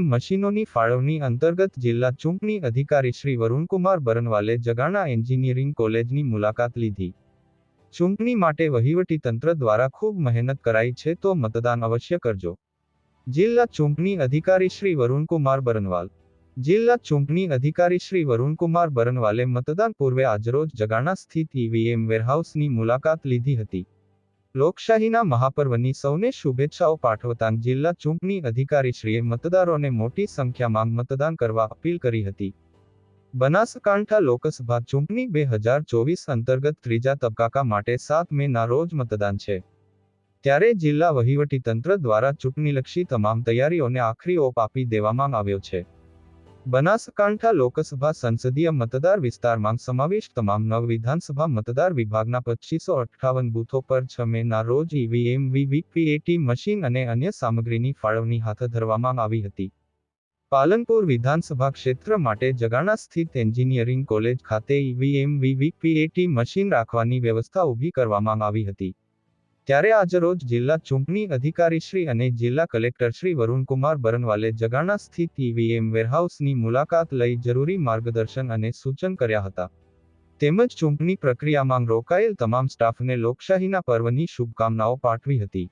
મશીનોની ફાળવણી અંતર્ગત જિલ્લા ચૂંટણી અધિકારી શ્રી વરુણકુમાર બરનવાલે જગાણા એન્જિનિયરિંગ કોલેજની મુલાકાત લીધી. ચૂંટણી માટે વહીવટીતંત્ર દ્વારા ખૂબ મહેનત કરાઈ છે તો મતદાન અવશ્ય કરજો. જિલ્લા ચૂંટણી અધિકારી શ્રી વરુણકુમાર બરનવાલ. જિલ્લા ચૂંટણી અધિકારી શ્રી વરુણકુમાર બરનવાલે મતદાન પૂર્વે આજરોજ જગાણા સ્થિત ઈવીએમ વેરહાઉસની મુલાકાત લીધી હતી. લોકશાહીના મહાપર્વની સૌને શુભેચ્છાઓ પાઠવતાં જિલ્લા ચૂંટણી અધિકારીશ્રીએ મતદારોને મોટી સંખ્યામાં મતદાન કરવા અપીલ કરી હતી. બનાસકાંઠા લોકસભા ચૂંટણી બે હજાર ચોવીસ અંતર્ગત ત્રીજા તબક્કા માટે સાત મેના રોજ મતદાન છે. ત્યારે જિલ્લા વહીવટીતંત્ર દ્વારા ચૂંટણીલક્ષી તમામ તૈયારીઓને આખરી ઓપ આપી દેવામાં આવ્યો છે. બનાસકાંઠા લોકસભા સંસદીય મતદાર વિસ્તારમાં સમાવેશ તમામ નવ વિધાનસભા મતદાર વિભાગના પચીસો અઠ્ઠાવન બૂથો પર છ મેના રોજ ઈવીએમ, વીવીપીએટી મશીન અને અન્ય સામગ્રીની ફાળવણી હાથ ધરવામાં આવી હતી. પાલનપુર વિધાનસભા ક્ષેત્ર માટે જગાણા સ્થિત એન્જિનિયરિંગ કોલેજ ખાતે ઈવીએમ, વીવીપીએટી મશીન રાખવાની વ્યવસ્થા ઊભી કરવામાં આવી હતી. ત્યારે આજરોજ જિલ્લા ચૂંટણી અધિકારી શ્રી અને જિલ્લા કલેક્ટર શ્રી વરુણકુમાર બરનવાલે જગાણા સ્થિત ઈવીએમ વેરહાઉસની મુલાકાત લઈ જરૂરી માર્ગદર્શન અને સૂચન કર્યા હતા. તેમજ ચૂંટણી પ્રક્રિયામાં રોકાયેલ તમામ સ્ટાફને લોકશાહીના પર્વની શુભકામનાઓ પાઠવી હતી.